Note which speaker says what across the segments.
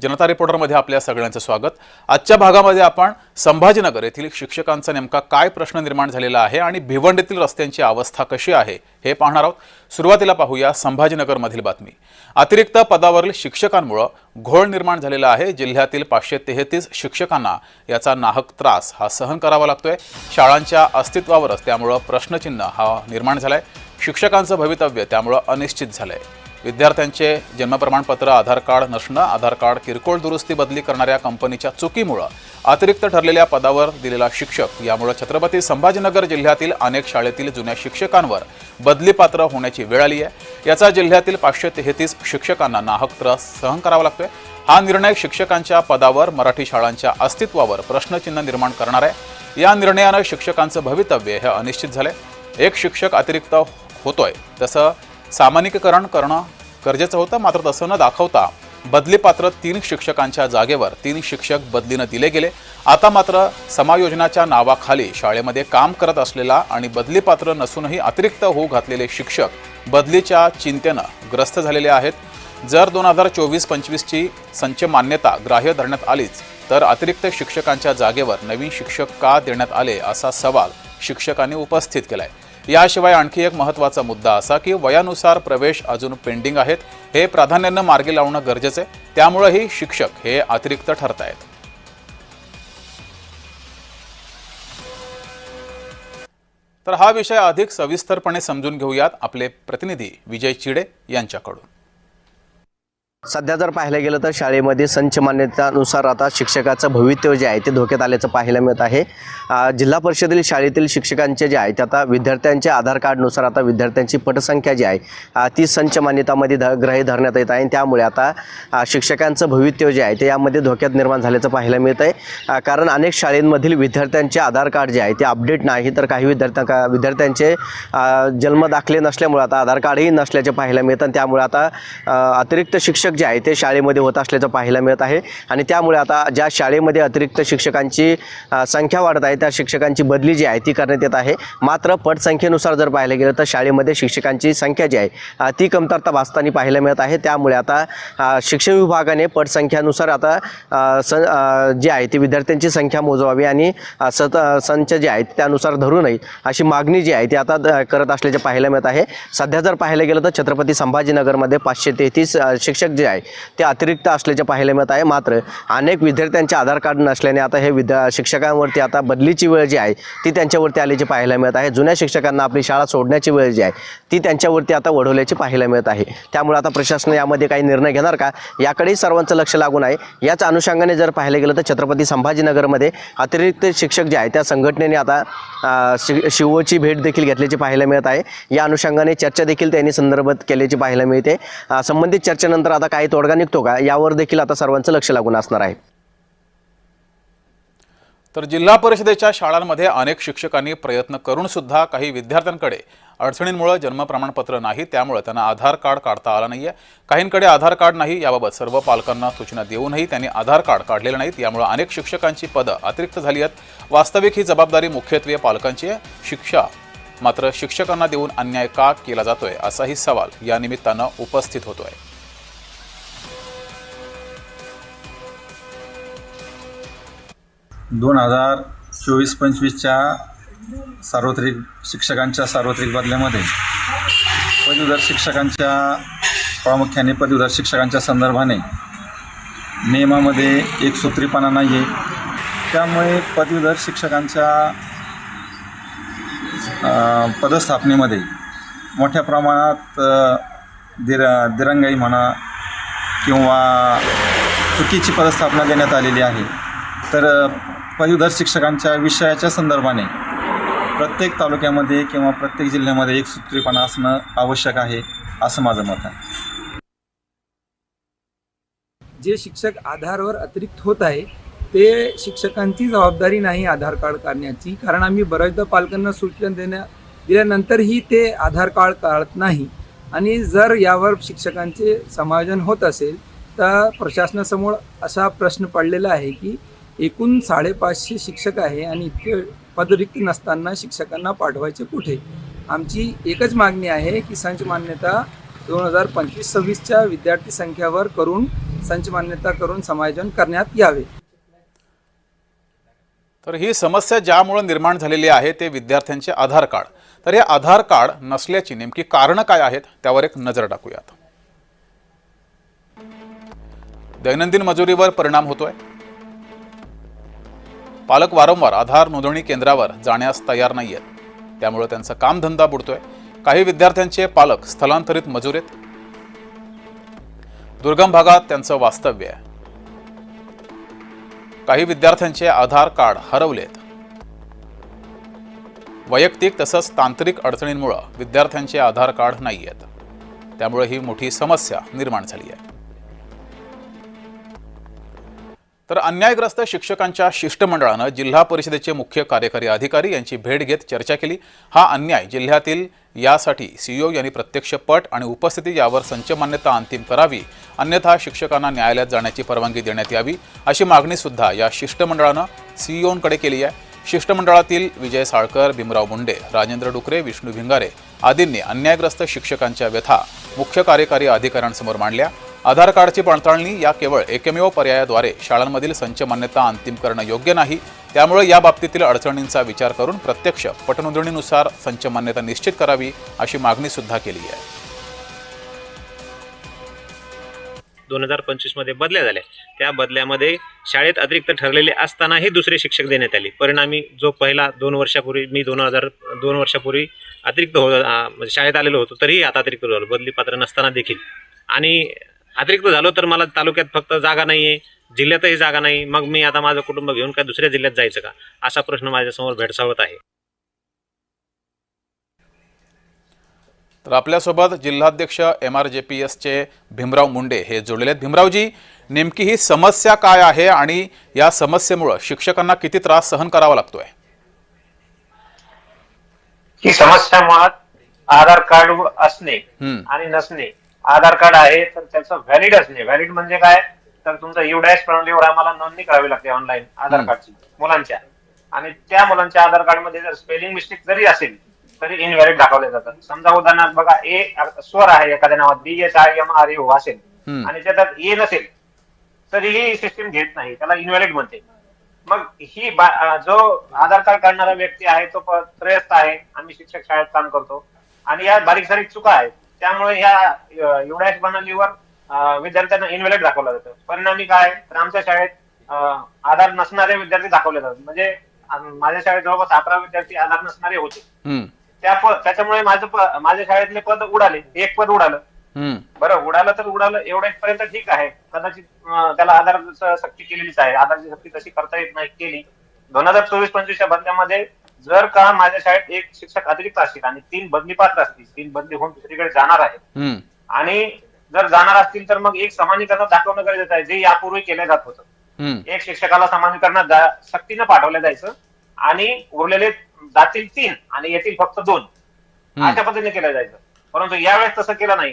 Speaker 1: जनता रिपोर्टरमध्ये आपल्या सगळ्यांचं स्वागत. आजच्या भागामध्ये आपण संभाजीनगर येथील शिक्षकांचा नेमका काय प्रश्न निर्माण झालेला आहे आणि भिवंडीतील रस्त्यांची अवस्था कशी आहे हे पाहणार आहोत. सुरुवातीला पाहूया संभाजीनगरमधील बातमी. अतिरिक्त पदावरील शिक्षकांमुळं घोळ निर्माण झालेला आहे. जिल्ह्यातील पाचशे तेहतीस शिक्षकांना याचा नाहक त्रास हा सहन करावा लागतोय. शाळांच्या अस्तित्वावरच त्यामुळं प्रश्नचिन्ह हा निर्माण झालाय. शिक्षकांचं भवितव्य त्यामुळं अनिश्चित झालंय. विद्यार्थ्यांचे जन्म प्रमाणपत्र आधार कार्ड नसणं आधार कार्ड किरकोळ दुरुस्ती बदली करणाऱ्या कंपनीच्या चुकीमुळं अतिरिक्त ठरलेल्या पदावर दिलेला शिक्षक यामुळे छत्रपती संभाजीनगर जिल्ह्यातील अनेक शाळेतील जुन्या शिक्षकांवर बदली पात्र होण्याची वेळ आली आहे. याचा जिल्ह्यातील पाचशे तेहतीस शिक्षकांना नाहक त्रास सहन करावा लागतोय. हा निर्णय शिक्षकांच्या पदावर मराठी शाळांच्या अस्तित्वावर प्रश्नचिन्ह निर्माण करणार आहे. या निर्णयानं शिक्षकांचं भवितव्य हे अनिश्चित झालंय. एक शिक्षक अतिरिक्त होतोय. तसं सामान्यीकरण करणं गरजेचं होतं मात्र तसं न दाखवता बदलीपात्र तीन शिक्षकांच्या जागेवर तीन शिक्षक बदलीनं दिले गेले. आता मात्र समायोजनाच्या नावाखाली शाळेमध्ये काम करत असलेला आणि बदलीपात्र नसूनही अतिरिक्त होऊ घातलेले शिक्षक बदलीच्या चिंतेनं ग्रस्त झालेले आहेत. जर दोन हजार चोवीस पंचवीसची संच मान्यता ग्राह्य धरण्यात आलीच तर अतिरिक्त शिक्षकांच्या जागेवर नवीन शिक्षक का देण्यात आले असा सवाल शिक्षकांनी उपस्थित केला आहे याशिवाय आणखी एक महत्त्वाचा मुद्दा असा की वयानुसार प्रवेश अजून पेंडिंग आहेत हे प्राधान्यानं मार्गी लावणं गरजेचं आहे त्यामुळेही शिक्षक हे अतिरिक्त ठरत आहेत तर हा विषय अधिक सविस्तरपणे समजून घेऊयात आपले प्रतिनिधी विजय चिडे यांच्याकडून.
Speaker 2: सध्या जर पाहायला गेलं तर शाळेमध्ये संच मान्यतेनुसार आता शिक्षकाचं भवितव्य जे आहे ते धोक्यात आल्याचं पाहायला मिळत आहे. जिल्हा परिषदेतील शाळेतील शिक्षकांचे जे आहे ते आता विद्यार्थ्यांच्या आधार कार्डनुसार आता विद्यार्थ्यांची पटसंख्या जी आहे ती संच मान्यतामध्ये ध ग्रही धरण्यात येत आहे. आणि त्यामुळे आता शिक्षकांचं भवितव्य जे आहे ते यामध्ये धोक्यात निर्माण झाल्याचं पाहायला मिळत आहे कारण अनेक शाळेंमधील विद्यार्थ्यांचे आधार कार्ड जे आहे ते अपडेट नाही तर काही विद्यार्थ्या का- विद्यार्थ्यांचे जन्मदाखले जन्म दाखले नसल्यामुळे आता आधार कार्डही नसल्याचे पाहायला मिळतं. आणि त्यामुळे आता अतिरिक्त शिक्षक जे आहे ते शाळेमध्ये होत असल्याचं पाहायला मिळत आहे. आणि त्यामुळे आता ज्या शाळेमध्ये अतिरिक्त शिक्षकांची संख्या वाढत आहे त्या शिक्षकांची बदली जी आहे ती करण्यात येत आहे. मात्र पटसंख्येनुसार जर पाहायला गेलं तर शाळेमध्ये शिक्षकांची संख्या जी आहे ती कमतरता भासताना पाहायला मिळत आहे. त्यामुळे आता शिक्षण विभागाने पटसंख्यानुसार आता स जे जी आहे ती विद्यार्थ्यांची संख्या मोजवावी आणि सत संच जे आहेत त्यानुसार धरू नये अशी मागणी जी आहे ती आता करत असल्याचे पाहायला मिळत आहे. सध्या जर पाहायला गेलं तर छत्रपती संभाजीनगरमध्ये पाचशे तेहतीस शिक्षक जे आहे ते अतिरिक्त असल्याचे पाहायला मिळत आहे. मात्र अनेक विद्यार्थ्यांचे आधार कार्ड नसल्याने आता हे विद्या शिक्षकांवरती आता बदलीची वेळ जी आहे ती त्यांच्यावरती आल्याची पाहायला मिळत आहे. जुन्या शिक्षकांना आपली शाळा सोडण्याची वेळ जी आहे ती त्यांच्यावरती आता वढवल्याची पाहायला मिळत आहे. त्यामुळे आता प्रशासन यामध्ये काही निर्णय घेणार का याकडेही सर्वांचं लक्ष लागून आहे. याच अनुषंगाने जर पाहायला गेलं तर छत्रपती संभाजीनगरमध्ये अतिरिक्त शिक्षक जे आहे त्या संघटनेने आता शि शिवोची भेट देखील घेतल्याची पाहायला मिळत आहे. या अनुषंगाने चर्चा देखील त्यांनी संदर्भात केल्याची पाहायला मिळते. संबंधित चर्चेनंतर आता काही तोडगा निघतो का? यावर देखील आता सर्वांचं लक्ष लागून असणार आहे.
Speaker 1: तर जिल्हा परिषदेच्या शाळांमध्ये अनेक शिक्षकांनी प्रयत्न करून सुद्धा काही विद्यार्थ्यांकडे अडचणींमुळे जन्म प्रमाणपत्र नाही त्यामुळे त्यांना आधार कार्ड काढता आलं नाही आहे काहींकडे आधार कार्ड नाही याबाबत सर्व पालकांना सूचना देऊनही त्यांनी आधार कार्ड काढलेलं नाहीत. यामुळे अनेक शिक्षकांची पदं अतिरिक्त झाली आहेत. वास्तविक ही जबाबदारी मुख्यत्वे पालकांची आहे. शिक्षा मात्र शिक्षकांना देऊन अन्याय का केला जातोय असाही सवाल या निमित्तानं उपस्थित होतोय.
Speaker 3: दोन हजार चोवीस पंचवीसच्या सार्वत्रिक शिक्षकांच्या सार्वत्रिक बदल्यामध्ये पदवीधर शिक्षकांच्या प्रामुख्याने पदवीधर शिक्षकांच्या संदर्भाने नियमामध्ये एक सूत्रीपणा नाही आहे. त्यामुळे पदवीधर शिक्षकांच्या पदस्थापनेमध्ये मोठ्या प्रमाणात दिर दिरंगाई म्हणा किंवा चुकीची पदस्थापना देण्यात आलेली आहे. तर पदवीधर शिक्षकांच्या विषयाच्या संदर्भाने प्रत्येक तालुक्यामध्ये किंवा प्रत्येक जिल्ह्यामध्ये एक सूत्रीपणा असणं आवश्यक आहे असं माझं मत आहे.
Speaker 4: जे शिक्षक आधारवर अतिरिक्त होत आहे ते शिक्षकांची जबाबदारी नाही आधार कार्ड काढण्याची. कारण आम्ही बऱ्याचदा पालकांना सूचना देण्या दिल्यानंतरही ते आधार कार्ड काढत नाही. आणि जर यावर शिक्षकांचे समायोजन होत असेल तर प्रशासनासमोर असा प्रश्न पडलेला आहे की एकूण साडेपाचशे शिक्षक आहे आणि इतके पदरिक्त नसताना शिक्षकांना पाठवायचे कुठे? आमची एकच मागणी आहे की संच मान्यता दोन हजार पंचवीस सव्वीसच्या विद्यार्थी संख्यावर करून संच मान्यता करून समायोजन करण्यात यावे.
Speaker 1: तर ही समस्या ज्यामुळे निर्माण झालेली आहे ते विद्यार्थ्यांचे आधार कार्ड. तर हे आधार कार्ड नसल्याची नेमकी कारणं काय आहेत त्यावर एक नजर टाकूयात. दैनंदिन मजुरीवर परिणाम होतोय. पालक वारंवार आधार नोंदणी केंद्रावर जाण्यास तयार नाही आहेत त्यामुळे त्यांचा कामधंदा बुडतोय. काही विद्यार्थ्यांचे पालक स्थलांतरित मजूर आहेत. दुर्गम भागात त्यांचं वास्तव्य आहे. काही विद्यार्थ्यांचे आधार कार्ड हरवलेत. वैयक्तिक तसंच तांत्रिक अडचणींमुळे विद्यार्थ्यांचे आधार कार्ड नाही आहेत त्यामुळे ही मोठी समस्या निर्माण झाली आहे. तर अन्यायग्रस्त शिक्षकांच्या शिष्टमंडळानं जिल्हा परिषदेचे मुख्य कार्यकारी अधिकारी यांची भेट घेत चर्चा केली. हा अन्याय जिल्ह्यातील यासाठी सीईओ यांनी प्रत्यक्ष पट आणि उपस्थिती यावर संच मान्यता अंतिम करावी. अन्यथा शिक्षकांना न्यायालयात जाण्याची परवानगी देण्यात यावी अशी मागणीसुद्धा या शिष्टमंडळानं सीईओंकडे केली आहे. शिष्टमंडळातील विजय साळकर भीमराव मुंडे राजेंद्र डुकरे विष्णू भिंगारे आदींनी अन्यायग्रस्त शिक्षकांच्या व्यथा मुख्य कार्यकारी अधिकाऱ्यांसमोर मांडल्या. आधार कार्डची पडताळणी या केवळ एकमेव पर्यायाद्वारे शाळांमधील संच मान्यता अंतिम करणं योग्य नाही त्यामुळे या बाबतीतील अडचणींचा विचार करून प्रत्यक्ष पटनोंदणीनुसार संच मान्यता निश्चित करावी अशी मागणी सुद्धा केली आहे.
Speaker 5: दोन हजार पंचवीसमध्ये बदल्या झाल्या. त्या बदल्यामध्ये शाळेत अतिरिक्त ठरलेले असतानाही दुसरे शिक्षक देण्यात आले. परिणामी जो पहिला दोन वर्षापूर्वी मी दोन हजार दोन वर्षापूर्वी अतिरिक्त हो म्हणजे शाळेत आलेलो होतो तरीही आता अतिरिक्त झालो बदली पात्र नसताना देखील. आणि अतिरिक्त झालो तर मला तालुक्यात फक्त जागा नाही आहे जिल्ह्यातही जागा नाही. मग मी आता माझं कुटुंब घेऊन काय दुसऱ्या जिल्ह्यात जायचं का? असा प्रश्न माझ्यासमोर भेडसावत आहे.
Speaker 1: तर आपल्यासोबत जिल्हाध्यक्ष एम आर जे पी एसचे भीमराव मुंडे हे जोडलेले आहेत. भीमरावजी नेमकी ही समस्या काय आहे आणि या समस्येमुळं शिक्षकांना किती त्रास सहन करावा लागतोय?
Speaker 6: ही समस्या मुळात आधार कार्ड असणे आणि नसणे आधार कार्ड आहे तर त्याचं व्हॅलिड असणे व्हॅलिड म्हणजे काय? तर तुमचं युडॅश प्रणालीवर आम्हाला नोंदणी करावी लागते ऑनलाईन आधार. कार्डची मुलांच्या. आणि त्या मुलांच्या आधार कार्डमध्ये जर स्पेलिंग मिस्टेक जरी असेल तरी इनव्हॅलिड दाखवले जातात. समजा उदाहरणार्थ बघा ए स्वर आहे एखाद्या नावात B H I M R U असेल आणि त्याच्यात ए नसेल तर ही सिस्टीम घेत नाही. त्याला इनव्हॅलिड म्हणते. मग ही जो आधार कार्ड काढणारा व्यक्ती आहे तो त्रयस्थ आहे. आम्ही शिक्षक शाळेत काम करतो. आणि या बारीक सारीक चुका आहेत. त्यामुळे ह्या युडायस प्रणालीवर विद्यार्थ्यांना इनव्हॅलिड दाखवलं जातं. परिणामी काय तर आमच्या शाळेत आधार नसणारे विद्यार्थी दाखवले जातात. म्हणजे माझ्या शाळेत जवळपास अकरा विद्यार्थी आधार नसणारे होते. त्या त्याच्यामुळे माझं माझ्या शाळेतले पद उडाले. एक पद उडालं. बरं उडालं तर उडालं. एवढ्या पर्यंत ठीक आहे. कदाचित त्याला आधार सक्ती केलेलीच आहे. आधारची सक्ती तशी करता येत नाही केली. दोन हजार चोवीस पंचवीसच्या बदल्यामध्ये जर का माझ्या शाळेत एक शिक्षक अतिरिक्त असतील आणि तीन बदली पात्र असतील तीन बदली होऊन दुसरीकडे जाणार आहे आणि जर जाणार असतील तर मग एक समानीकरण दाखवणं गरजेचं आहे जे यापूर्वी केलं जात होतं. एक शिक्षकाला समानीकरणात सक्तीनं पाठवलं जायचं आणि उरलेले जातील तीन आणि येतील फक्त दोन. अशा पद्धतीने केलं जायचं. परंतु यावेळेस तसं केलं नाही.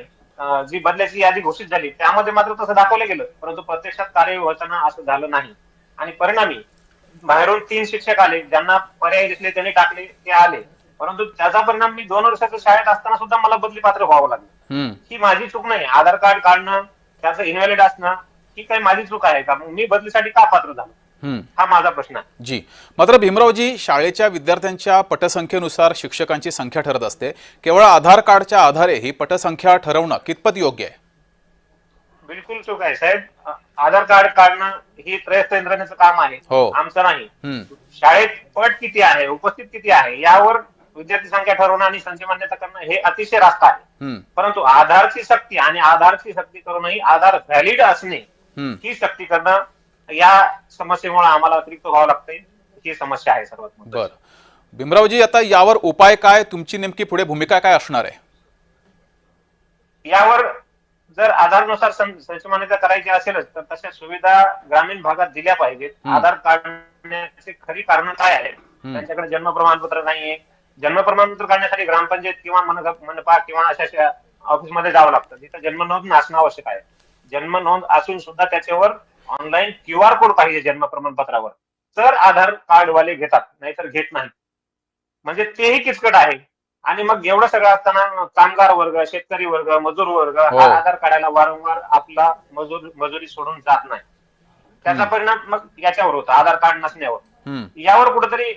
Speaker 6: जी बदल्याची यादी घोषित झाली त्यामध्ये मात्र तसं दाखवलं गेलं परंतु प्रत्यक्षात कार्य होताना असं झालं नाही. आणि परिणामी बाहेरून तीन शिक्षक आले ज्यांना पर्याय दिसले त्यांनी टाकले ते आले. परंतु त्याचा परिणाम मी दोन वर्षाच्या शाळेत असताना सुद्धा मला बदली पात्र व्हावं लागलं. ही माझी चूक नाही. आधार कार्ड काढणं त्याचं इनव्हॅलिड असणं ही काही माझी चूक आहे का? मी बदलीसाठी का पात्र झालो. हा माझा प्रश्न आहे.
Speaker 1: जी. मात्र भीमरावजी शाळेच्या विद्यार्थ्यांच्या पटसंख्येनुसार शिक्षकांची संख्या ठरत असते. केवळ आधार कार्डच्या आधारे ही पटसंख्या ठरवणं कितपत योग्य आहे?
Speaker 6: बिलकुल चूक आहे. साहेब आधार कार्ड काढणं ही त्रयस्थ यंत्रणेचं काम आहे.
Speaker 1: हो.
Speaker 6: आमचं नाही.
Speaker 1: हम्म,
Speaker 6: शाळेत पट किती आहे? उपस्थित किती आहे? यावर विद्यार्थी संख्या ठरवणं आणि संच मान्यता करणं हे अतिशय रास्त आहे.
Speaker 1: हम्म,
Speaker 6: परंतु आधारची सक्ती आणि आधारची सक्ती करूनही आधार व्हॅलिड असणे
Speaker 1: हम्म.
Speaker 6: ही सक्ती करणं या समस्येमुळे आम्हाला अतिरिक्त व्हावं लागतंय. ही समस्या आहे सर्वात मोठी
Speaker 1: बर. भीमरावजी आता यावर उपाय काय? तुमची नेमकी पुढे भूमिका काय असणार आहे?
Speaker 6: यावर जर आधारनुसार सं- संच मान्यता करायची असेलच तर तशा सुविधा ग्रामीण भागात दिल्या पाहिजेत. आधार काढण्याची खरी कारण काय आहेत. त्यांच्याकडे जन्म प्रमाणपत्र नाहीये. जन्म प्रमाणपत्र काढण्यासाठी ग्रामपंचायत किंवा मनपा किंवा अशा ऑफिसमध्ये जावं लागतं. तिथं जन्म नोंद असणं आवश्यक आहे. जन्म नोंद असून सुद्धा त्याच्यावर ऑनलाईन क्यू आर कोड पाहिजे जन्म प्रमाणपत्रावर. तर आधार कार्ड वाले घेतात नाहीतर घेत नाही म्हणजे तेही किचकट आहे. आणि मग एवढं सगळं असताना कामगार वर्ग शेतकरी वर्ग मजूर वर्ग
Speaker 1: हो.
Speaker 6: हा आधार काढायला वारंवार आपला मजूर मजुरी सोडून जात नाही त्याचा परिणाम मग याच्यावर होतो आधार कार्ड नसण्यावर. यावर कुठेतरी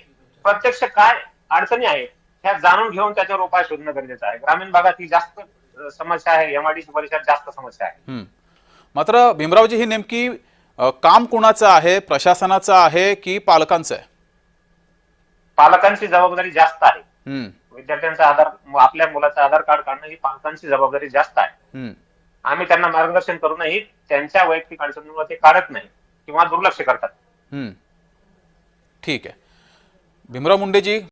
Speaker 6: प्रत्यक्ष काय अडचणी आहेत ह्या जाणून घेऊन त्याच्यावर उपाय शोधणं गरजेचं आहे ग्रामीण भागात ही जास्त समस्या आहे एमआयडीसी परिसरात जास्त समस्या आहे.
Speaker 1: मात्र भीमरावजी ही नेमकी काम कुणाचं आहे प्रशासनाचं आहे की पालकांचं आहे
Speaker 6: पालकांची जबाबदारी जास्त आहे. विद्यार्थ्यांचा आधार आपल्या मुलाचं आधार कार्ड काढणं ही पालकांची जबाबदारी जास्त आहे
Speaker 1: हम्म.
Speaker 6: आम्ही त्यांना मार्गदर्शन करूनही त्यांच्या वैयक्तिक अडचणीमुळे ते काढत नाही किंवा दुर्लक्ष करतात
Speaker 1: हम्म. ठीक आहे भीमराव मुंडेजी